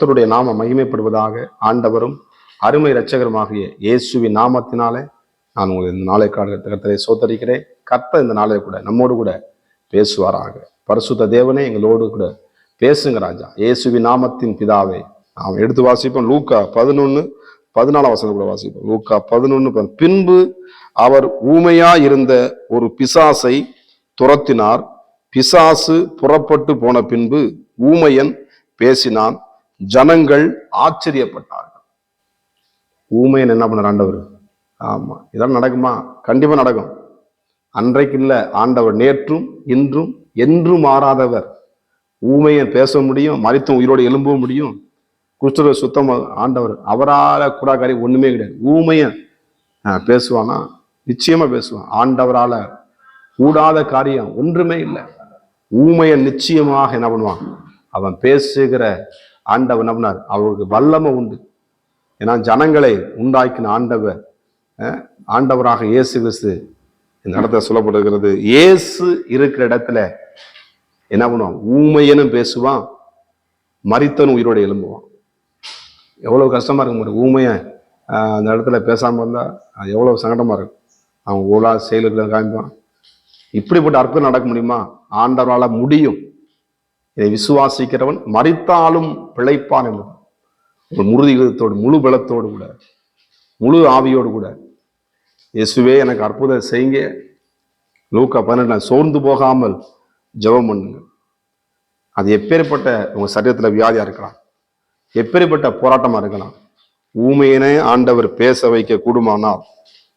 கர்த்தருடைய நாம மகிமைப்படுவதாக ஆண்டவரும் அருமை இரட்சகருமாகிய இயேசுவின் நாமத்தினாலே நான் உங்களை இந்த நாளை கர்த்தரை சோத்தரிக்கிறேன். கர்த்தர் இந்த நாளை கூட நம்மோடு கூட பேசுவாராக. பரிசுத்த தேவனே எங்களோடு கூட பேசுங்க ராஜா. இயேசுவின் நாமத்தின் பிதாவே நாம் எடுத்து வாசிப்போம். லூக்கா பதினொன்று பதினாலாம் வசனம் கூட வாசிப்போம். லூக்கா பதினொன்று பின்பு அவர் ஊமையா இருந்த ஒரு பிசாசை துரத்தினார். பிசாசு புறப்பட்டு போன பின்பு ஊமையன் பேசினான். ஜனங்கள் ஆச்சரியப்பட்டார்கள். ஊமையன் என்ன பண்ண ஆண்டவர்? ஆமா இதெல்லாம் நடக்குமா? கண்டிப்பா நடக்கும். அன்றைக்கு இல்லை ஆண்டவர் நேற்றும் இன்றும் என்றும் மாறாதவர். ஊமையன் பேச முடியும் மறித்தும் உயிரோடு எழும்ப முடியும். குஷ்டரோக சுத்தம் ஆண்டவர் அவரால் கூட காரியம் கிடையாது. ஊமையன் ஆஹ், பேசுவானா? நிச்சயமா பேசுவான். ஆண்டவரால கூடாத காரியம் ஒன்றுமே இல்லை. ஊமையன் நிச்சயமாக என்ன பண்ணுவான்? அவன் பேசுகிற ஆண்டவன் நம்பினார். அவருக்கு வல்லமை உண்டு. ஏன்னா ஜனங்களை உண்டாக்கின ஆண்டவர் ஆண்டவராக இயேசு கிறிஸ்து இந்த இடத்துல சொல்லப்படுகிறது. இயேசு இருக்கிற இடத்துல என்ன பண்ணுவான்? ஊமையனும் பேசுவான். மறித்தனும் உயிரோடு எழும்புவான். எவ்வளவு கஷ்டமா இருக்கும் ஒரு ஊமையன் அந்த இடத்துல பேசாமல் இருந்தால் அது எவ்வளோ சங்கடமாக இருக்கும். அவன் ஓலா செயலுக்கு காமிப்பான். இப்படிப்பட்ட அற்புதம் நடக்க முடியுமா? ஆண்டவரால் முடியும். இதை விசுவாசிக்கிறவன் மறித்தாலும் பிழைப்பான் என்பது ஒரு முறுதி முழு பலத்தோடு கூட முழு ஆவியோடு கூட. இயேசுவே எனக்கு அற்புதம் செய்யுங்க. லூக்கா பன்னெண்டு சோர்ந்து போகாமல் ஜெபம் பண்ணுங்க அது எப்பேற்பட்ட உங்கள் சரீரத்தில் வியாதியாக இருக்கலாம். எப்பேற்பட்ட போராட்டமாக இருக்கலாம். ஊமையினே ஆண்டவர் பேச வைக்க கூடுமானால்.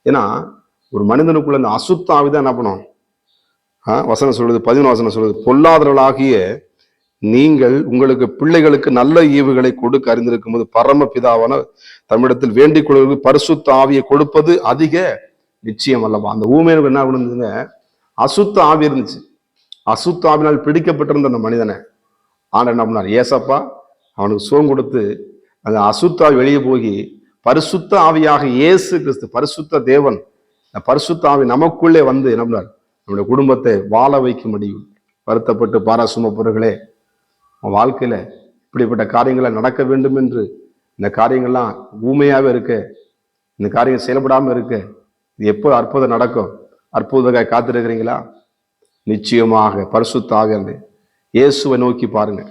ஏன்னா ஒரு மனிதனுக்குள்ள இந்த அசுத்த ஆவிதான் என்ன பண்ணும் வசனம் சொல்லுது பதினொன்று வசனம் சொல்லுது பொல்லாதவர்களாகிய நீங்கள் உங்களுக்கு பிள்ளைகளுக்கு நல்ல ஈவுகளை கொடுக்க அறிந்திருக்கும் போது பரம பிதாவான தமிழத்தில் வேண்டிக் கொள்வது பரிசுத்த ஆவியை கொடுப்பது அதிக நிச்சயம் அல்லவா? அந்த ஊமையனுக்கு என்ன பண்ணுதுங்க அசுத்த ஆவி இருந்துச்சு. அசுத்த ஆவினால் பிடிக்கப்பட்டிருந்த அந்த மனிதனை. ஆனால் என்ன பண்ணார்? ஏசப்பா அவனுக்கு சுகம் கொடுத்து அந்த அசுத்த ஆவி வெளியே போய் பரிசுத்த ஆவியாக இயேசு கிறிஸ்து பரிசுத்த தேவன் பரிசுத்த ஆவி நமக்குள்ளே வந்து என்ன பண்ணார்? நம்முடைய குடும்பத்தை வாழ வைக்க முடியும் வருத்தப்பட்டு பாராசுமப்பவர்களே உன் வாழ்க்கையில் இப்படிப்பட்ட காரியங்களை நடக்க வேண்டும் என்று இந்த காரியங்கள்லாம் ஊமையாகவே இருக்கு. இந்த காரியம் செயல்படாமல் இருக்கு. இது எப்போ அற்புதம் நடக்கும்? அற்புதக்காய் காத்திருக்கிறீங்களா? நிச்சயமாக பரிசுத்தாக இயேசுவை நோக்கி பாருங்க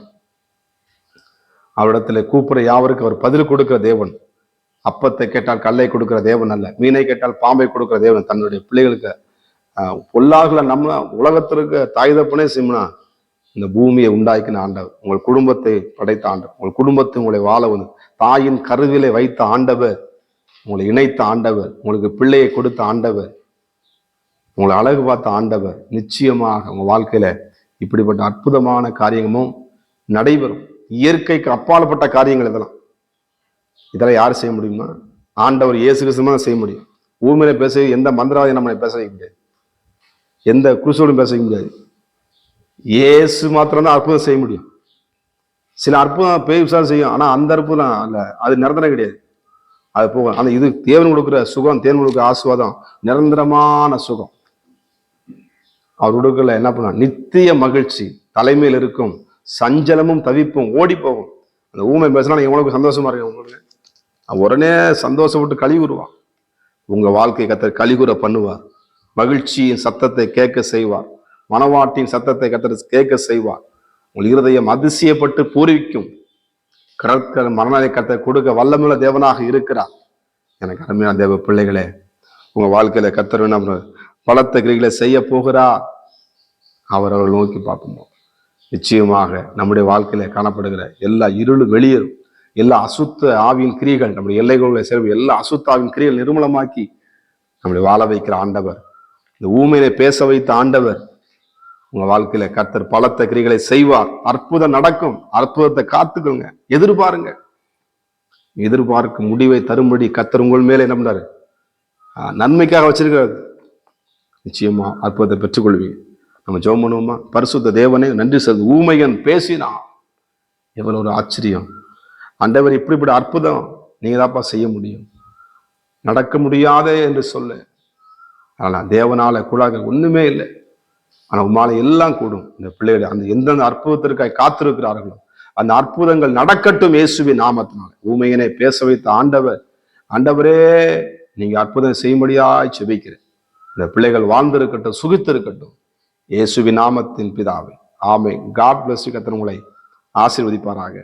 அவரிடத்துல கூப்பிட யாவருக்கு அவர் பதில் கொடுக்கிற தேவன் அப்பத்தை கேட்டால் கல்லை கொடுக்கிற தேவன் அல்ல மீனை கேட்டால் பாம்பை கொடுக்கிற தேவன் தன்னுடைய பிள்ளைகளுக்கு பொல்லாகல நம்ம உலகத்திற்கு தாய் தப்புனே சிம்னா இந்த பூமியை உண்டாக்கின ஆண்டவர் உங்கள் குடும்பத்தை படைத்த ஆண்டவர் உங்கள் குடும்பத்தை உங்களை வாழ வந்து தாயின் கருவிலை வைத்த ஆண்டவர் உங்களை இணைத்த ஆண்டவர் உங்களுக்கு பிள்ளையை கொடுத்த ஆண்டவர் உங்களை அழகு பார்த்த ஆண்டவர் நிச்சயமாக உங்கள் வாழ்க்கையில இப்படிப்பட்ட அற்புதமான காரியமும் நடைபெறும். இயற்கைக்கு அப்பாற்பட்ட காரியங்கள் இதெல்லாம். இதெல்லாம் யார் செய்ய முடியுமா? ஆண்டவர் இயேசு கிறிஸ்துமா செய்ய முடியும். ஊமையில பேச எந்த மந்திரவாதியும் நம்மளை பேச வைக்க முடியாது. எந்த குருசோடும் பேச வைக்க முடியாது. இயேசு மாத்திரம்தான் அற்புதம் செய்ய முடியும். சில அற்புதம் பேய் விசாரம் செய்யும். ஆனால் அந்த அற்புதம் இல்லை அது நிரந்தரம் கிடையாது. அது போக அந்த இது தேவன் கொடுக்குற சுகம் தேவன் கொடுக்குற ஆசுவாதம் நிரந்தரமான சுகம். அவர் கொடுக்கல என்ன பண்ண நித்திய மகிழ்ச்சி. தலைமையில் இருக்கும். சஞ்சலமும் தவிப்பும் ஓடி போகும். அந்த ஊமை பேசினா எவ்வளவு சந்தோஷமா இருக்கு உங்களுக்கு. உடனே சந்தோஷப்பட்டு கழி கூறுவான். உங்க வாழ்க்கை கத்தர் கலிகுற பண்ணுவார். மகிழ்ச்சியின் சத்தத்தை கேட்க செய்வார். மனவாட்டின் சத்தத்தை கத்தர் கேட்க செய்வார். உங்கள் இருதயம் அதிசயப்பட்டு பூரிக்கும். கடற்கரை மரணத்தை கத்த கொடுக்க வல்லமுள்ள தேவனாக இருக்கிறார். எனக்கு அருமையான தேவ பிள்ளைகளே உங்க வாழ்க்கையில கத்தர் நம்ம பலத்த கிரிகளை செய்ய போகிறா அவர் அவர்கள் நோக்கி பார்ப்போம் நிச்சயமாக நம்முடைய வாழ்க்கையில காணப்படுகிற எல்லா இருளும் வெளியேறும். எல்லா அசுத்த ஆவியின் கிரிகள் நம்முடைய எல்லைகளுடைய சேர்வு எல்லா அசுத்த கிரிகள் கிரியைகள் நிர்மூலமாக்கி நம்மளை வாழ வைக்கிற ஆண்டவர் இந்த ஊமையிலே பேச வைத்த ஆண்டவர் உங்க வாழ்க்கையில கர்த்தர் பலத்த கிரிகளை செய்வார். அற்புதம் நடக்கும். அற்புதத்தை காத்துக்கோங்க. எதிர்பாருங்க. எதிர்பார்க்கும் முடிவை தரும்படி கர்த்தர் உங்கள் மேலே என்ன பண்றாரு நன்மைக்காக வச்சிருக்கிறார் நிச்சயமா அற்புதத்தை பெற்றுக்கொள்வீங்க. நம்ம ஜோம் பண்ணுவோமா பரிசுத்த தேவனே நன்றி செலுத்து ஊமையன் பேசினான் எவ்வளவு ஒரு ஆச்சரியம். ஆண்டவர் இப்படிப்பட்ட அற்புதம் நீங்க தான்ப்பா செய்ய முடியும். நடக்க முடியாதே என்று சொல்லு. ஆனால் தேவனால கூடாக ஒண்ணுமே இல்லை. ஆனால் உமால எல்லாம் கூடும். இந்த பிள்ளைகள் அந்த எந்தெந்த அற்புதத்திற்காக காத்திருக்கிறார்களோ அந்த அற்புதங்கள் நடக்கட்டும் இயேசுவின் நாமத்தினால். ஊமையனை பேச வைத்த ஆண்டவர் ஆண்டவரே நீங்க அற்புதம் செய்யும்படியாய் செபிக்கிறேன். இந்த பிள்ளைகள் வாழ்ந்திருக்கட்டும் சுகித்திருக்கட்டும். இயேசுவின் நாமத்தின் பிதாவை. ஆமை காட் பிளஸ் கத்தன் உங்களை ஆசீர்வதிப்பாராக.